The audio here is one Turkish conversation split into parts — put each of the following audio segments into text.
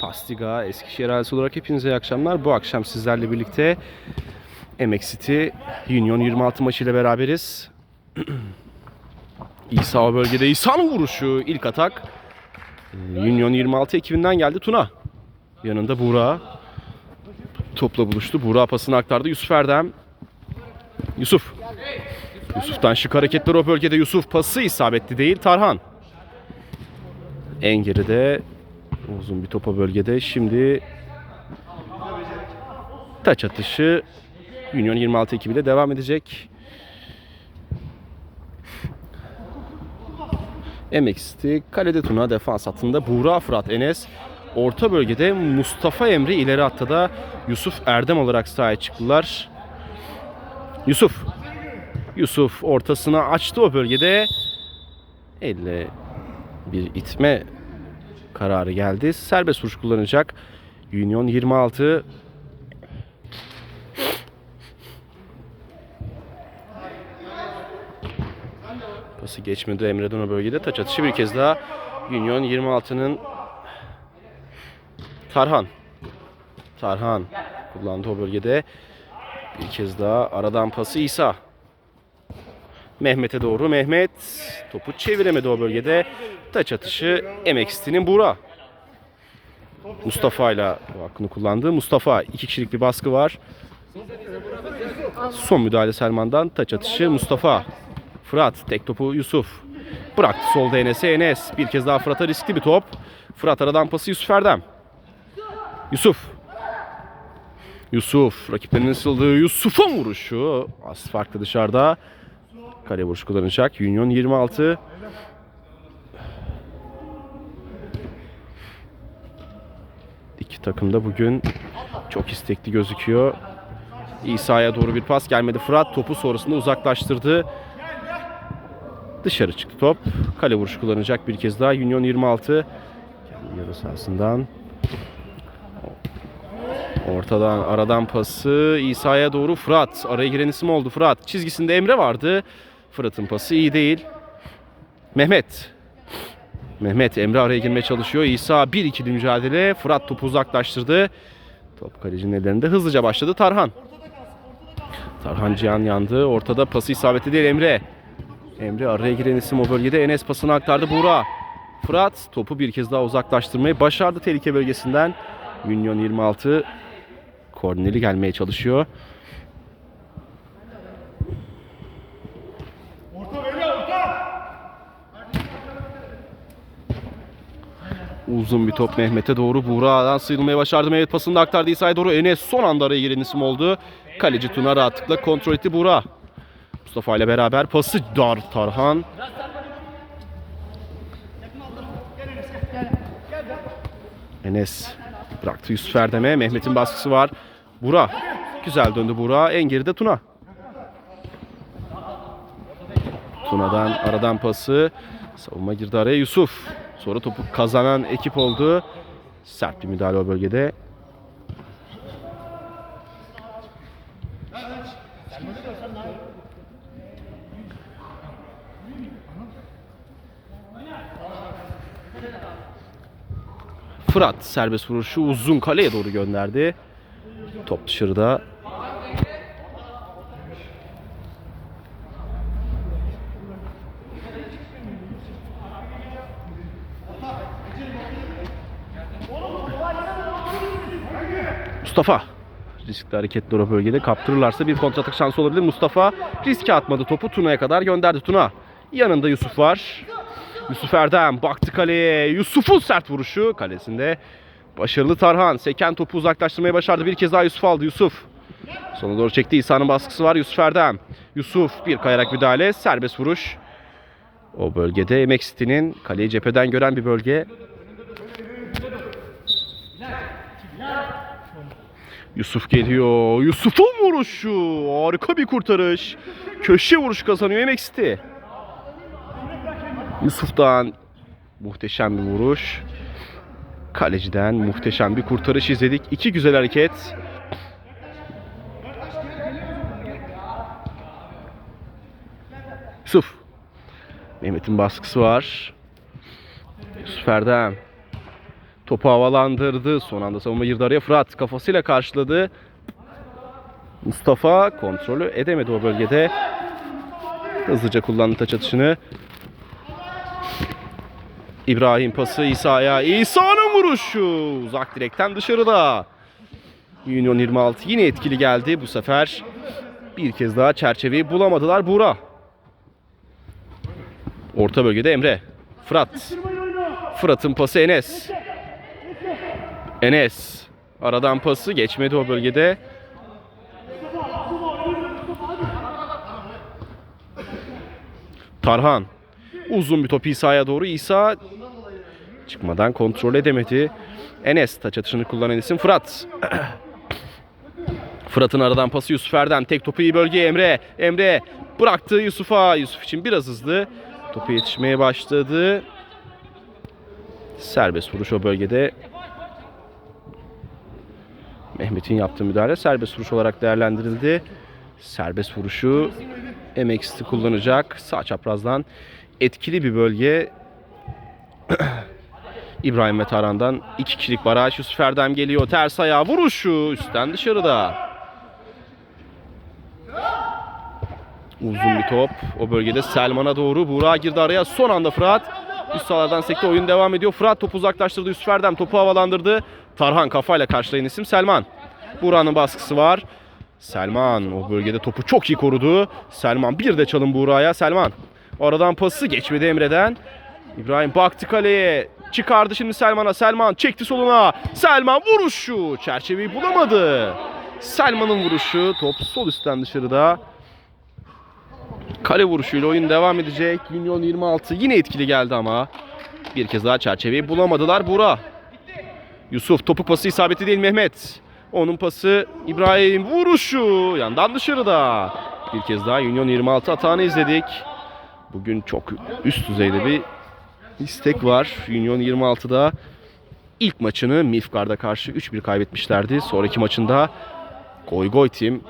Pastiga, Eskişehir ailesi olarak hepinize iyi akşamlar. Bu akşam sizlerle birlikte Emek City Union 26 maçıyla beraberiz. İsa o bölgede İsa'nın vuruşu ilk atak. Union 26 ekibinden geldi Tuna. Yanında Buğra. Topla buluştu. Buğra pasını aktardı. Yusuf Erdem. Yusuf. Yusuf'tan şık hareketler o bölgede. Yusuf pası isabetli değil. Tarhan. En geride uzun bir topa bölgede. Şimdi taç atışı Union 26 ekibiyle devam edecek. MX'ti. Kalede Tuna defans hattında Buğra Fırat Enes. Orta bölgede Mustafa Emre ileri hatta da Yusuf Erdem olarak sahaya çıktılar. Yusuf. Yusuf ortasına açtı o bölgede. Elle bir itme kararı geldi. Serbest vuruş kullanacak. Union 26 Pası geçmedi Emre'den o bölgede. Taç atışı bir kez daha Union 26'nın Tarhan. Tarhan kullandı o bölgede. Bir kez daha aradan pası İsa. Mehmet'e doğru. Mehmet topu çeviremedi o bölgede. Taç atışı MXT'nin Buğra. Mustafa ile hakkını kullandı. Mustafa iki kişilik bir baskı var. Son müdahale Selman'dan taç atışı Mustafa. Fırat tek topu Yusuf. Bıraktı solda Enes'e Enes. Bir kez daha Fırat'a riskli bir top. Fırat aradan pası Yusuf Erdem. Yusuf. Yusuf rakiplerinin ısıldığı Yusuf'un vuruşu. Az farklı dışarıda. Kale vuruşu kullanacak. Union 26. İki takım da bugün çok istekli gözüküyor. İsa'ya doğru bir pas gelmedi. Fırat topu sonrasında uzaklaştırdı. Dışarı çıktı top. Kale vuruşu kullanacak bir kez daha. Union 26. Kendi yarı sahasından. Ortadan aradan pası İsa'ya doğru Fırat. Araya giren isim oldu Fırat. Çizgisinde Emre vardı. Fırat'ın pası iyi değil. Mehmet. Mehmet Emre araya girmeye çalışıyor. İsa bir ikili mücadele. Fırat topu uzaklaştırdı. Top kalecinin ellerinde hızlıca başladı Tarhan. Tarhan Cihan yandı. Ortada pası isabeti değil Emre. Emre araya giren isim o bölgede. Enes pasını aktardı Buğra. Fırat topu bir kez daha uzaklaştırmayı başardı tehlike bölgesinden. Union 26 korneri gelmeye çalışıyor. Uzun bir top Mehmet'e doğru. Buğra'dan sıyrılmayı başardı. Mehmet pasını da aktardı İsa'ya doğru. Enes son anda araya giren isim oldu. Kaleci Tuna rahatlıkla kontrol etti Buğra. Mustafa ile beraber pası dar Tarhan. Enes bıraktı Yusuf Erdem'e. Mehmet'in baskısı var. Bura. Güzel döndü Bura. En geride Tuna. Tuna'dan aradan pası. Savunma girdi araya Yusuf. Sonra topu kazanan ekip oldu. Sert bir müdahale o bölgede. Fırat serbest vuruşu uzun kaleye doğru gönderdi. Top dışarıda. Mustafa. Riskli hareketler o bölgede. Kaptırırlarsa bir kontratak şansı olabilir. Mustafa riske atmadı topu. Tuna'ya kadar gönderdi. Tuna. Yanında Yusuf var. Yusuf Erdem baktı kaleye. Yusuf'un sert vuruşu kalesinde. Başarılı Tarhan. Seken topu uzaklaştırmayı başardı. Bir kez daha Yusuf aldı. Yusuf. Sona doğru çekti. İsa'nın baskısı var. Yusuf Erdem. Yusuf bir kayarak müdahale. Serbest vuruş. O bölgede Emek City'nin kaleyi cepheden gören bir bölge. Yusuf geliyor. Yusuf'un vuruşu. Harika bir kurtarış. Köşe vuruş kazanıyor City. Yusuf'tan muhteşem bir vuruş. Kaleciden muhteşem bir kurtarış izledik. İki güzel hareket. Yusuf. Mehmet'in baskısı var. Yusuf Erdem. Topu havalandırdı. Son anda savunma girdi araya. Fırat kafasıyla karşıladı. Mustafa kontrolü edemedi o bölgede. Hızlıca kullandı taç atışını. İbrahim pası İsa'ya. İsa'nın vuruşu. Uzak direkten dışarıda. Union 26 yine etkili geldi bu sefer. Bir kez daha çerçeveyi bulamadılar Buğra. Orta bölgede Emre. Fırat. Fırat'ın pası Enes. Enes. Aradan pası geçmedi o bölgede. Tarhan. Uzun bir top İsa'ya doğru. İsa çıkmadan kontrol edemedi. Enes taç atışını kullanan isim Fırat. Fırat'ın aradan pası Yusuf Erdem. Tek topu iyi bölgeye Emre. Emre bıraktı Yusuf'a. Yusuf için biraz hızlı. Topu yetişmeye başladı. Serbest vuruş o bölgede. Mehmet'in yaptığı müdahale serbest vuruş olarak değerlendirildi. Serbest vuruşu MX'ti kullanacak. Sağ çaprazdan etkili bir bölge. İbrahim ve Taran'dan iki kişilik baraj. Yusuf Erdem geliyor. Ters ayağı vuruşu. Üstten dışarıda. Uzun bir top. O bölgede Selman'a doğru. Buğra girdi araya. Son anda Fırat. Üst sahalardan sekte oyun devam ediyor. Fırat topu uzaklaştırdı. Yusuf Erdem topu havalandırdı. Tarhan kafayla karşılayan isim Selman. Buğra'nın baskısı var. Selman o bölgede topu çok iyi korudu. Selman bir de çalın Buğra'ya. Selman. Aradan pası geçmedi Emre'den. İbrahim baktı kaleye. Çıkardı şimdi Selman'a. Selman çekti soluna. Selman vuruşu. Çerçeveyi bulamadı. Selman'ın vuruşu. Top sol üstten dışarıda. Kale vuruşuyla oyun devam edecek. Union 26 yine etkili geldi ama. Bir kez daha çerçeveyi bulamadılar. Bura. Yusuf topuk pası isabeti değil Mehmet. Onun pası İbrahim vuruşu. Yandan dışarıda. Bir kez daha Union 26 atağını izledik. Bugün çok üst düzeyde bir istek var. Union 26'da ilk maçını Mifkar'da karşı 3-1 kaybetmişlerdi. Sonraki maçında Goy Goy Team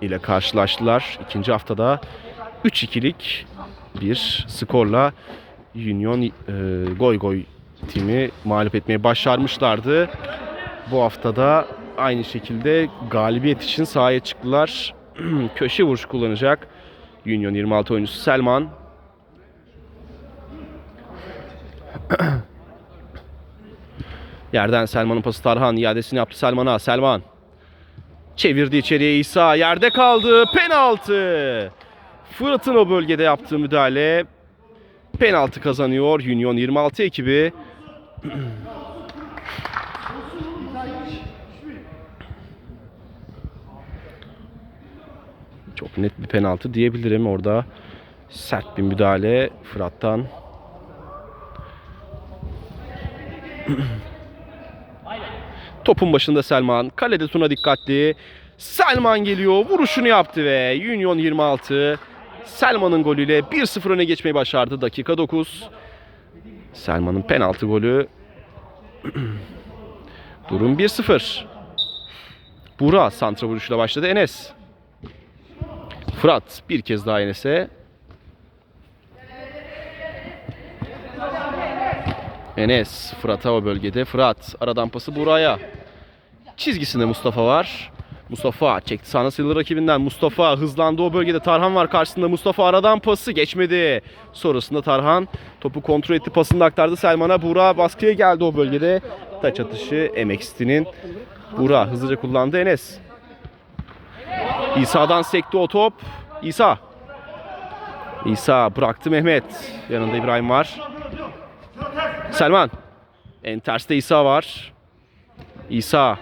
ile karşılaştılar. İkinci haftada 3-2'lik bir skorla Union e, Goy Goy timi mağlup etmeyi başarmışlardı. Bu haftada aynı şekilde galibiyet için sahaya çıktılar. Köşe vuruş kullanacak. Union 26 oyuncusu Selman. Yerden Selman'ın pası Tarhan iadesini yaptı Selman'a. Selman çevirdi içeriye İsa yerde kaldı. Penaltı. Fırat'ın o bölgede yaptığı müdahale penaltı kazanıyor Union 26 ekibi. Çok net bir penaltı diyebilirim orada. Sert bir müdahale Fırat'tan. Topun başında Selman. Kalede Tuna dikkatli. Selman geliyor. Vuruşunu yaptı ve Union 26 Selman'ın golüyle 1-0 öne geçmeyi başardı. Dakika 9. Selman'ın penaltı golü. Durum 1-0. Bura santra vuruşuyla başladı. Enes. Fırat bir kez daha Enes'e. Enes Fırat'a o bölgede. Fırat aradan pası Buraya. Çizgisinde Mustafa var. Mustafa çekti sahne sayılı rakibinden. Mustafa hızlandı o bölgede. Tarhan var karşısında. Mustafa aradan pası geçmedi. Sonrasında Tarhan topu kontrol etti. Pasını da aktardı Selman'a. Buğra baskıya geldi o bölgede. Taç atışı MXT'nin. Buğra hızlıca kullandı Enes. İsa'dan sekti o top. İsa. İsa bıraktı Mehmet. Yanında İbrahim var. Selman. En terste İsa var. İsa.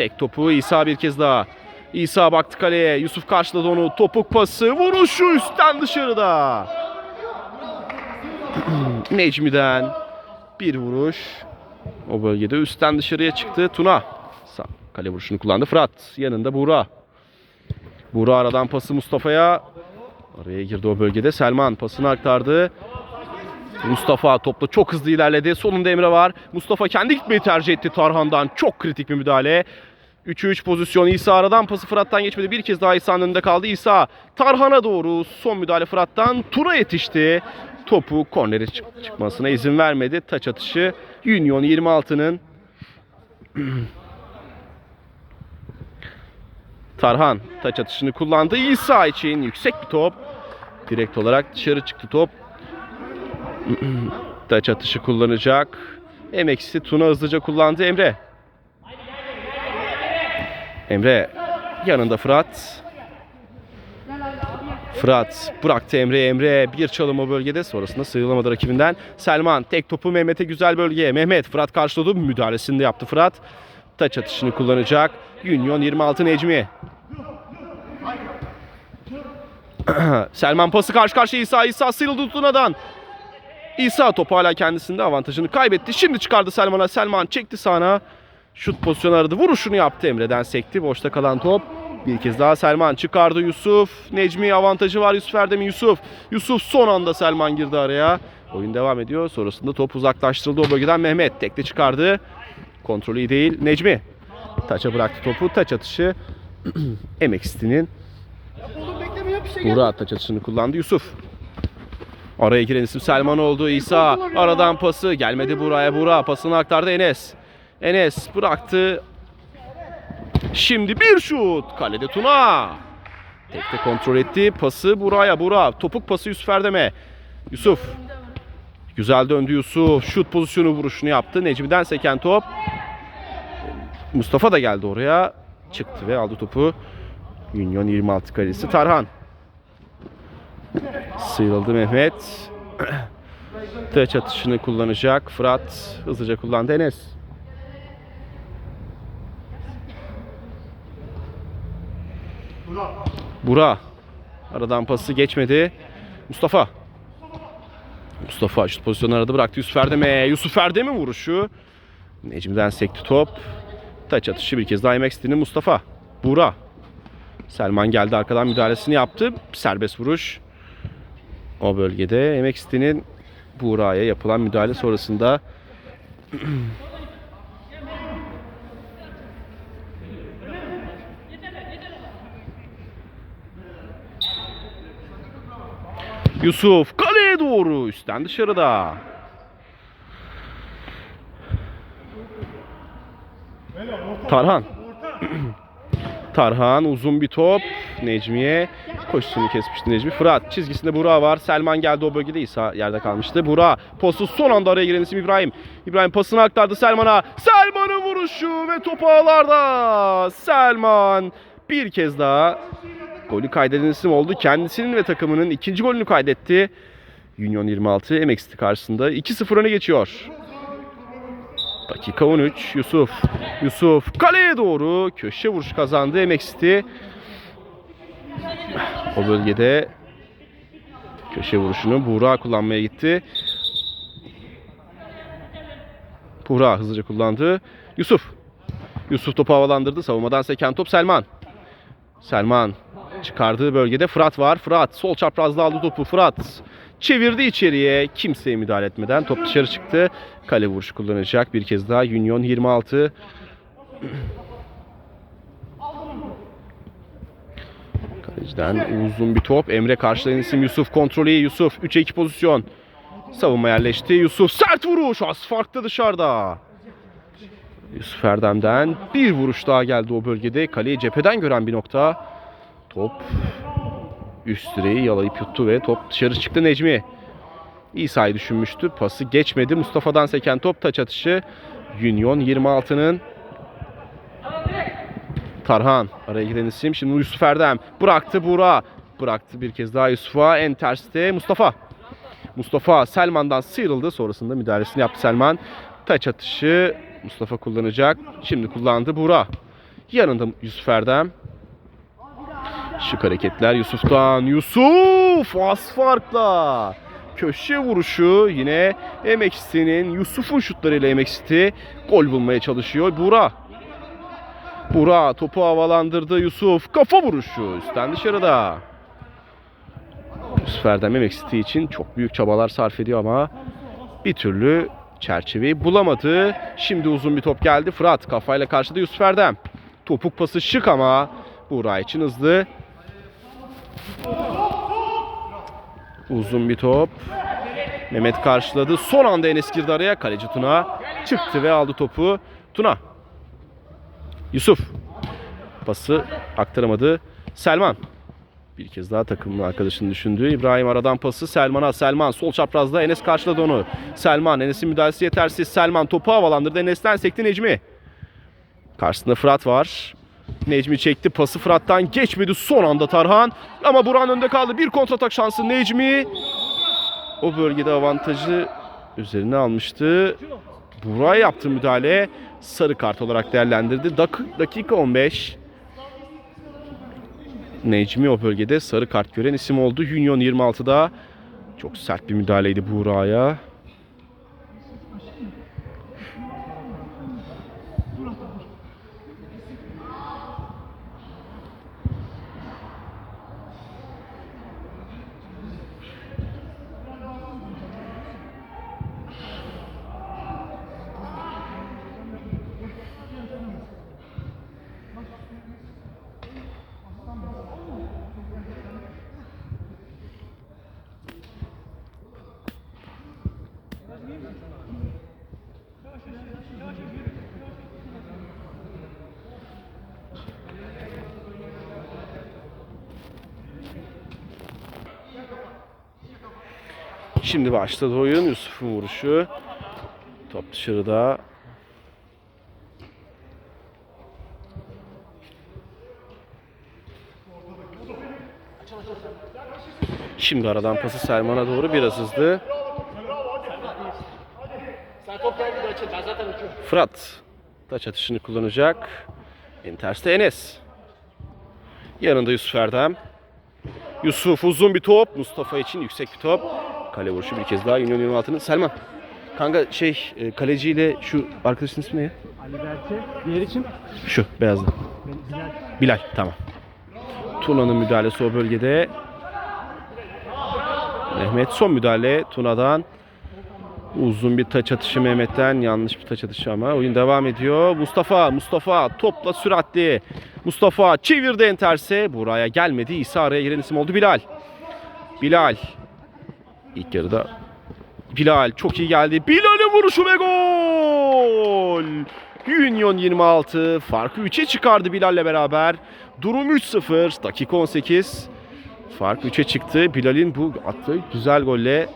Tek topu İsa bir kez daha. İsa baktı kaleye. Yusuf karşıladı onu. Topuk pası. Vuruşu üstten dışarıda. Necmi'den bir vuruş. O bölgede üstten dışarıya çıktı. Tuna. Kale vuruşunu kullandı. Fırat. Yanında Buğra. Buğra aradan pası Mustafa'ya. Araya girdi o bölgede. Selman pasını aktardı. Mustafa topla çok hızlı ilerledi. Solunda Emre var. Mustafa kendi gitmeyi tercih etti Tarhan'dan. Çok kritik bir müdahale. 3'ü 3 pozisyon. İsa aradan pası Fırat'tan geçmedi. Bir kez daha İsa'nın önünde kaldı. İsa Tarhan'a doğru son müdahale Fırat'tan. Tuna yetişti. topu kornere çık- çıkmasına izin vermedi. Taç atışı Union 26'nın Tarhan taç atışını kullandı. İsa için yüksek bir top. Direkt olarak dışarı çıktı top. taç atışı kullanacak. Emeksi Tuna hızlıca kullandı Emre. Emre yanında Fırat. Fırat bıraktı Emre. Emre bir çalım o bölgede. Sonrasında sıyrılamadı rakibinden. Selman tek topu Mehmet'e güzel bölgeye. Mehmet Fırat karşıladı. Müdahalesini de yaptı Fırat. Taç atışını kullanacak. Union 26 Necmi. Selman pası karşı karşıya İsa. İsa sıyrıldı Tuna'dan. İsa topu hala kendisinde avantajını kaybetti. Şimdi çıkardı Selman'a. Selman çekti sağına. Şut pozisyonu aradı. Vuruşunu yaptı Emre'den sekti. Boşta kalan top. Bir kez daha Selman çıkardı Yusuf. Necmi avantajı var Yusuf Erdem'in Yusuf. Yusuf son anda Selman girdi araya. Oyun devam ediyor. Sonrasında top uzaklaştırıldı o bölgeden Mehmet. Tekli çıkardı. Kontrolü iyi değil. Necmi. Taça bıraktı topu. Taç atışı. Emeksti'nin Burak taç atışını kullandı Yusuf. Araya giren isim Selman oldu. İsa aradan pası gelmedi buraya. Burak pasını aktardı Enes. Enes bıraktı. Şimdi bir şut. Kalede Tuna. Tekte kontrol etti. Pası Buraya. Burak. Topuk pası Yusuf Erdem'e. Yusuf. Güzel döndü Yusuf. Şut pozisyonu vuruşunu yaptı. Necmi'den seken top. Mustafa da geldi oraya. Çıktı ve aldı topu. Union 26 kalesi Tarhan. Sıyrıldı Mehmet. Taç atışını kullanacak. Fırat hızlıca kullandı Enes. Bura. Aradan pası geçmedi. Mustafa. Mustafa şut pozisyonu aradı bıraktı Yusuf Erdem'e. Yusuf Erdem'in vuruşu. Necmi'den sekti top. Taç atışı bir kez daha yemek istediğini Mustafa. Bura. Selman geldi arkadan müdahalesini yaptı. Serbest vuruş. O bölgede Emeksti'nin Buğra'ya yapılan müdahale sonrasında Yusuf kaleye doğru üstten dışarıda. Tarhan. Tarhan uzun bir top. Necmiye koşusunu kesmişti Necmi. Fırat çizgisinde Burak var. Selman geldi o bölgede İsa yerde kalmıştı. Burak postu son anda araya giren isim İbrahim. İbrahim pasını aktardı Selman'a. Selman'ın vuruşu ve top ağlarda. Selman bir kez daha golü kaydeden isim oldu. Kendisinin ve takımının ikinci golünü kaydetti. Union 26 MXT karşısında 2-0 öne geçiyor. Dakika 13 Yusuf. Yusuf kaleye doğru köşe vuruş kazandı MXT. O bölgede köşe vuruşunu Buğra kullanmaya gitti. Buğra hızlıca kullandı. Yusuf. Yusuf topu havalandırdı. Savunmadan seken top Selman. Selman çıkardığı bölgede Fırat var. Fırat sol çaprazda aldı topu. Fırat çevirdi içeriye. Kimseye müdahale etmeden top dışarı çıktı. Kale vuruşu kullanacak bir kez daha. Union 26. Kaleciden uzun bir top. Emre karşılayan isim Yusuf. Kontrolü. Yusuf 3'e 2 pozisyon. Savunma yerleşti. Yusuf sert vuruş. Az farklı dışarıda. Yusuf Erdem'den bir vuruş daha geldi o bölgede. Kaleyi cepheden gören bir nokta. Top üst direği yalayıp yuttu ve top dışarı çıktı Necmi. İsa'yı düşünmüştü. Pası geçmedi. Mustafa'dan seken top taç atışı. Union 26'nın Tarhan araya giren isim. Şimdi Yusuf Erdem bıraktı Buğra. Bıraktı bir kez daha Yusuf'a. En terste Mustafa. Mustafa Selman'dan sıyrıldı. Sonrasında müdahalesini yaptı Selman. Taç atışı Mustafa kullanacak. Şimdi kullandı Buğra. Yanında Yusuf Erdem. Şık hareketler Yusuf'tan. Yusuf az farkla. Köşe vuruşu yine Emeksi'nin Yusuf'un şutlarıyla Emeksi gol bulmaya çalışıyor. Buğra. Buğra topu havalandırdı Yusuf. Kafa vuruşu üstten dışarıda. Yusuf Erdem Emeksi için çok büyük çabalar sarf ediyor ama bir türlü çerçeveyi bulamadı. Şimdi uzun bir top geldi. Fırat kafayla karşıladı Yusuf Erdem. Topuk pası şık ama Buğra için hızlı. Uzun bir top. Mehmet karşıladı. Son anda Enes girdi araya. Kaleci Tuna çıktı ve aldı topu. Tuna. Yusuf. Pası aktaramadı. Selman. Bir kez daha takımın arkadaşını düşündü. İbrahim aradan pası Selman'a. Selman sol çaprazda Enes karşıladı onu. Selman Enes'in müdahalesi yetersiz. Selman topu havalandırdı. Enes'ten sekti Necmi. Karşısında Fırat var. Necmi çekti pası Fırat'tan geçmedi son anda Tarhan. Ama Buran önde kaldı. Bir kontratak şansı Necmi. O bölgede avantajı üzerine almıştı. Burak yaptı müdahale. Sarı kart olarak değerlendirdi. Dak- dakika 15. Necmi o bölgede sarı kart gören isim oldu. Union 26'da çok sert bir müdahaleydi Buğra'ya. Şimdi başladı oyun. Yusuf'un vuruşu. Top dışarıda. Şimdi aradan pası Selman'a doğru biraz hızlı. Fırat taç atışını kullanacak. En Enes. Yanında Yusuf Erdem. Yusuf uzun bir top. Mustafa için yüksek bir top. Kale vuruşu bir kez daha Union 26'nın. Selman. Kanka şey e, kaleciyle şu arkadaşın ismi ne ya? Ali Berke. Diğer için Şu beyazlı. Bilal. Bilal tamam. Tuna'nın müdahalesi o bölgede. Mehmet son müdahale Tuna'dan. Uzun bir taç atışı Mehmet'ten. Yanlış bir taç atışı ama. Oyun devam ediyor. Mustafa, Mustafa topla süratli. Mustafa çevirdi en terse. Buraya gelmedi. İsa araya giren isim oldu Bilal. Bilal. İlk yarıda Bilal çok iyi geldi. Bilal'in vuruşu ve gol. Union 26 farkı 3'e çıkardı Bilal'le beraber. Durum 3-0. Dakika 18. Fark 3'e çıktı. Bilal'in bu attığı güzel golle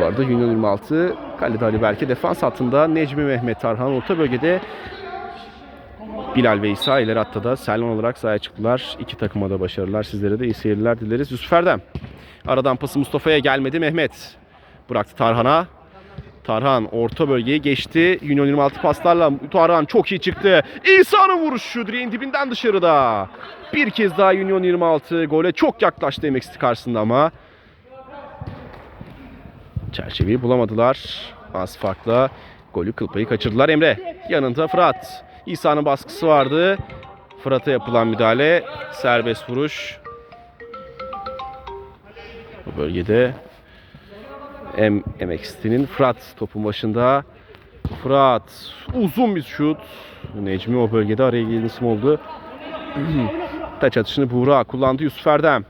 bu arada Union 26 kalede Ali Berke defans hattında Necmi Mehmet Tarhan orta bölgede Bilal ve İsa ileri hatta da Selman olarak sahaya çıktılar. İki takıma da başarılar. Sizlere de iyi seyirler dileriz. Yusuf Erdem. Aradan pası Mustafa'ya gelmedi. Mehmet bıraktı Tarhan'a. Tarhan orta bölgeye geçti. Union 26 paslarla Tarhan çok iyi çıktı. İsa'nın vuruşu direğin dibinden dışarıda. Bir kez daha Union 26 gole çok yaklaştı MXT karşısında ama çerçeveyi bulamadılar. Az farkla golü kıl payı kaçırdılar. Emre yanında Fırat. İsa'nın baskısı vardı. Fırat'a yapılan müdahale serbest vuruş. Bu bölgede M MXT'nin Fırat topun başında. Fırat uzun bir şut. Necmi o bölgede araya giren isim oldu. Taç atışını Buğra kullandı Yusuf Erdem.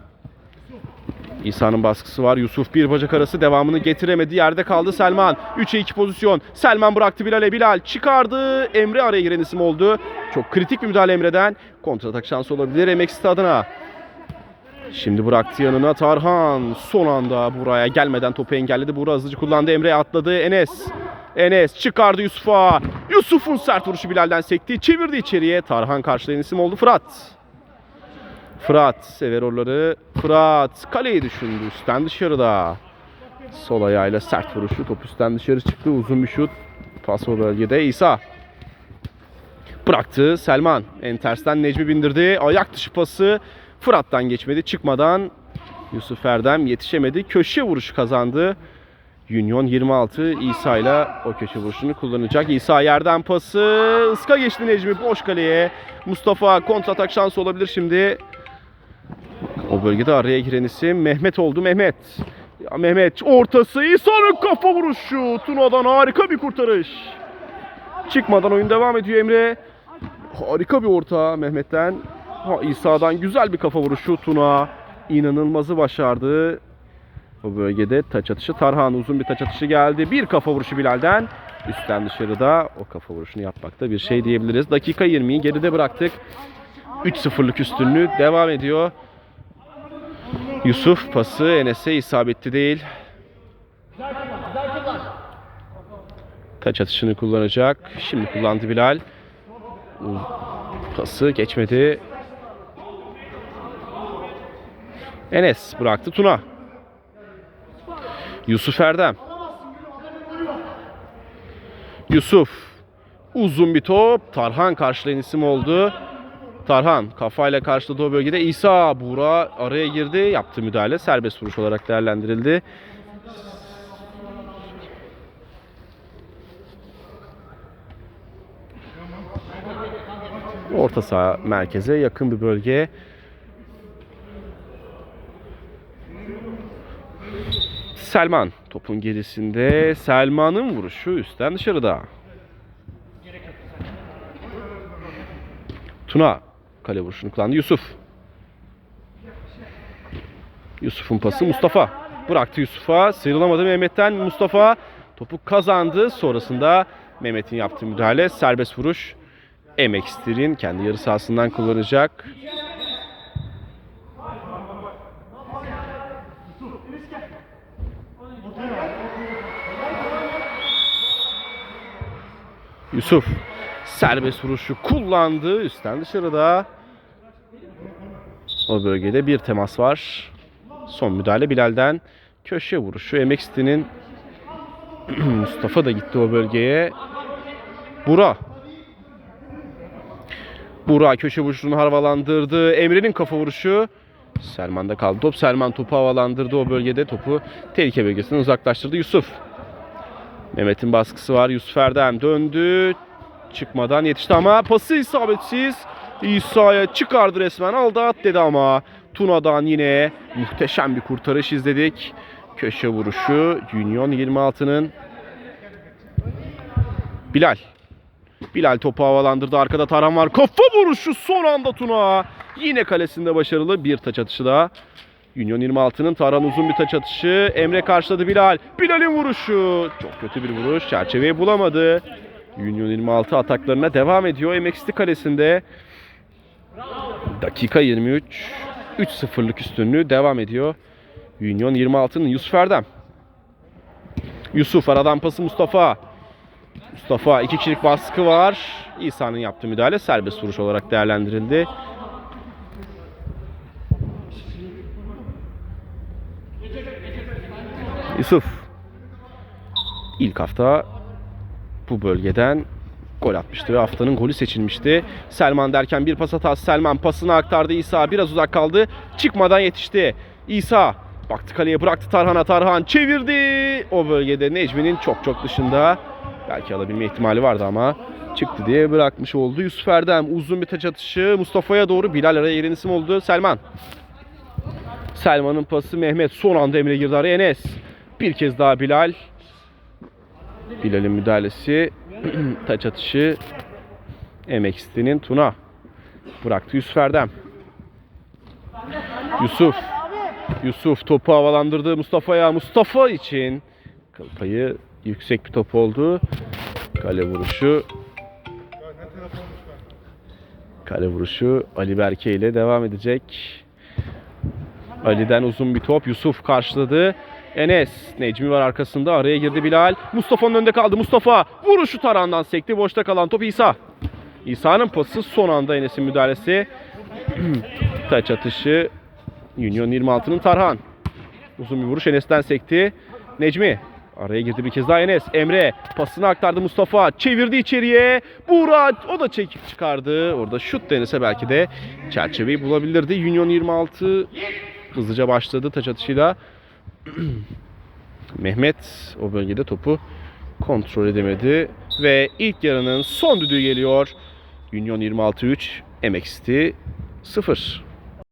İsa'nın baskısı var. Yusuf bir bacak arası devamını getiremedi. Yerde kaldı Selman. 3'e 2 pozisyon. Selman bıraktı Bilal'e. Bilal çıkardı. Emre araya giren isim oldu. Çok kritik bir müdahale Emre'den. Kontratak şansı olabilir MXT adına. Şimdi bıraktı yanına Tarhan. Son anda buraya gelmeden topu engelledi. Buğra hızlıca kullandı. Emre atladı. Enes. Enes çıkardı Yusuf'a. Yusuf'un sert vuruşu Bilal'den sekti. Çevirdi içeriye. Tarhan karşılayan isim oldu Fırat. Fırat sever oraları. Fırat kaleyi düşündü. Üstten dışarıda. Sol ayağıyla sert vuruşu. Top üstten dışarı çıktı. Uzun bir şut. Pas o bölgede. İsa. Bıraktı. Selman. En tersten Necmi bindirdi. Ayak dışı pası. Fırat'tan geçmedi. Çıkmadan Yusuf Erdem yetişemedi. Köşe vuruşu kazandı. Union 26 İsa ile o köşe vuruşunu kullanacak. İsa yerden pası. Iska geçti Necmi boş kaleye. Mustafa kontratak şansı olabilir şimdi. O bölgede araya giren isim Mehmet oldu. Mehmet. Ya Mehmet ortası İsa'nın kafa vuruşu. Tuna'dan harika bir kurtarış. Çıkmadan oyun devam ediyor Emre. Harika bir orta Mehmet'ten. Ha, İsa'dan güzel bir kafa vuruşu Tuna. inanılmazı başardı. O bölgede taç atışı. Tarhan uzun bir taç atışı geldi. Bir kafa vuruşu Bilal'den. Üstten dışarıda o kafa vuruşunu yapmakta bir şey diyebiliriz. Dakika 20'yi geride bıraktık. 3-0'lık üstünlüğü devam ediyor. Yusuf pası Enes'e isabetli değil. Taç atışını kullanacak. Şimdi kullandı Bilal. Pası geçmedi. Enes bıraktı Tuna. Yusuf Erdem. Yusuf. Uzun bir top. Tarhan karşılayan isim oldu. Tarhan kafayla karşıladı o bölgede. İsa Buğra araya girdi. Yaptı müdahale. Serbest vuruş olarak değerlendirildi. Orta saha merkeze yakın bir bölge. Selman topun gerisinde. Selman'ın vuruşu üstten dışarıda. Tuna kale vuruşunu kullandı. Yusuf. Yusuf'un pası Mustafa. Bıraktı Yusuf'a. Sıyrılamadı Mehmet'ten. Mustafa topu kazandı. Sonrasında Mehmet'in yaptığı müdahale serbest vuruş. Emekster'in kendi yarı sahasından kullanacak. Yusuf serbest vuruşu kullandı. Üstten dışarıda. O bölgede bir temas var. Son müdahale Bilal'den. Köşe vuruşu. Emeksti'nin Mustafa da gitti o bölgeye. Bura. Bura köşe vuruşunu havalandırdı. Emre'nin kafa vuruşu. Selman'da kaldı top. Selman topu havalandırdı o bölgede. Topu tehlike bölgesinden uzaklaştırdı Yusuf. Mehmet'in baskısı var. Yusuf Erdem döndü. Çıkmadan yetişti ama pası isabetsiz. İsa'ya çıkardı resmen. Aldı at dedi ama. Tuna'dan yine muhteşem bir kurtarış izledik. Köşe vuruşu. Union 26'nın Bilal. Bilal topu havalandırdı. Arkada Tarhan var. Kafa vuruşu son anda Tuna. Yine kalesinde başarılı bir taç atışı daha. Union 26'nın Tarhan uzun bir taç atışı. Emre karşıladı Bilal. Bilal'in vuruşu. Çok kötü bir vuruş. Çerçeveyi bulamadı. Union 26 ataklarına devam ediyor. MXT kalesinde. Dakika 23. 3-0'lık üstünlüğü devam ediyor. Union 26'nın Yusuf Erdem. Yusuf aradan pası Mustafa. Mustafa iki kişilik baskı var. İsa'nın yaptığı müdahale serbest vuruş olarak değerlendirildi. Yusuf. İlk hafta bu bölgeden gol atmıştı ve haftanın golü seçilmişti. Selman derken bir pas hatası. Selman pasını aktardı. İsa biraz uzak kaldı. Çıkmadan yetişti. İsa baktı kaleye bıraktı Tarhan'a. Tarhan çevirdi. O bölgede Necmi'nin çok çok dışında. Belki alabilme ihtimali vardı ama çıktı diye bırakmış oldu. Yusuf Erdem uzun bir taç atışı. Mustafa'ya doğru Bilal araya yeren isim oldu. Selman. Selman'ın pası Mehmet son anda Emre girdi araya. Enes. Bir kez daha Bilal. Bilal'in müdahalesi. taç atışı. MXT'nin Tuna. Bıraktı Yusuf Erdem. Yusuf. Yusuf topu havalandırdı Mustafa'ya. Mustafa için kıl payı yüksek bir top oldu. Kale vuruşu. Kale vuruşu Ali Berke ile devam edecek. Ali'den uzun bir top. Yusuf karşıladı. Enes. Necmi var arkasında. Araya girdi Bilal. Mustafa'nın önünde kaldı. Mustafa vuruşu tarandan sekti. Boşta kalan top İsa. İsa'nın pası son anda Enes'in müdahalesi. Taç atışı. Union 26'nın Tarhan. Uzun bir vuruş Enes'ten sekti. Necmi. Araya girdi bir kez daha Enes. Emre pasını aktardı Mustafa. Çevirdi içeriye. Buğra o da çekip çıkardı. Orada şut denese belki de çerçeveyi bulabilirdi. Union 26 hızlıca başladı taç atışıyla. Mehmet o bölgede topu kontrol edemedi. Ve ilk yarının son düdüğü geliyor. Union 26-3, MXT 0.